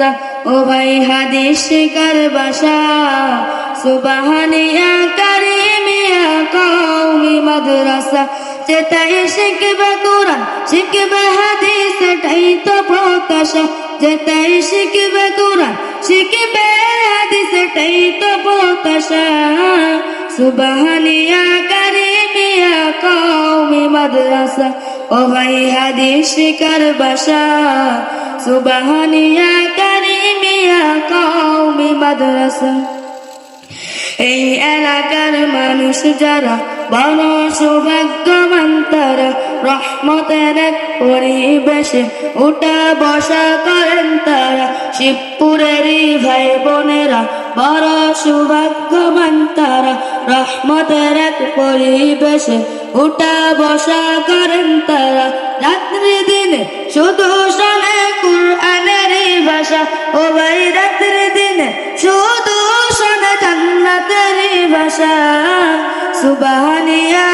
মাদ্রাসা ও ভাই হাদিস শিকার বাসা। সুবাহানিয়া কারিমিয়া কৌমি মাদ্রাসা। যেটাই শিখবে কোরআন, শিখবে হাদিস এটাই তো প্রত্যাশা যেটাই শিখবে কোরআন, শিখবে হাদিস এটাই তো প্রত্যাশা সুবাহানিয়া কারিমিয়া কৌমি মাদ্রাসা। ও ভাই হাদিস শিকার বাসা। সুবাহানিয়া কৌমি মাদ্রাসা। এই এলাকার মানুষ যারা বড় সৌভাগ্যবান তারা রহমতের এক পরিবেশে উঠা বসা করেন। তারা শিবপুরেরই ভাই বোনেরা বড় সৌভাগ্যবান তারা রহমতের এক পরিবেশে উঠা বসা করেন। তারা রাত্রি দিনে শুধু শোনে কুরআনের ভাষা। ও ভাষা সুবহানিয়া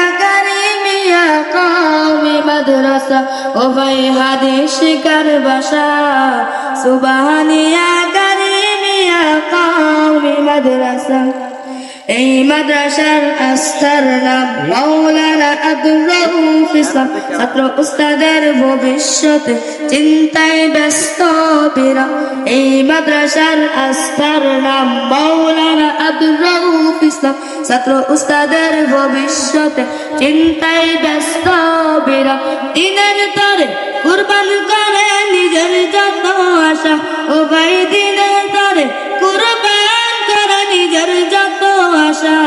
এই মাদ্রাসার আস্থার নাম মাওলানা আব্দুর রউফ ইসলাম। ছাত্র উস্তাদের ভবিষ্যতে চিন্তায় ব্যস্ত বিরা। এই মাদ্রাসার আস্থার নাম মাওলানা আব্দুর রউফ ইসলাম ছাত্র উস্তাদের ভবিষ্যতে চিন্তায় ব্যস্ত বিরা। দিনের তরে কুরবান করে নিজের যত আশা। ও ভাই দিনের তরে কুরবান করে নিজের যত আশা।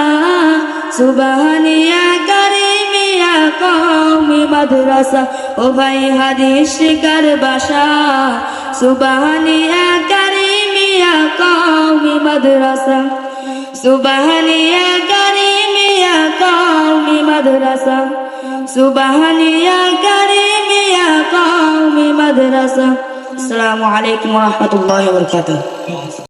সুবহানিয়া কারিমিয়া কওমি মাদ্রাসা। ও ভাই হাদিস শিকার বাসা। সুবহানিয়া কারিমিয়া কওমি মাদ্রাসা। সুবহানিয়া কারিমিয়া কওমি মাদ্রাসা। সুবহানিয়া কারিমিয়া কওমি মাদ্রাসা। আসসালামু আলাইকুম ওয়া রাহমাতুল্লাহি ওয়া বারাকাতুহু।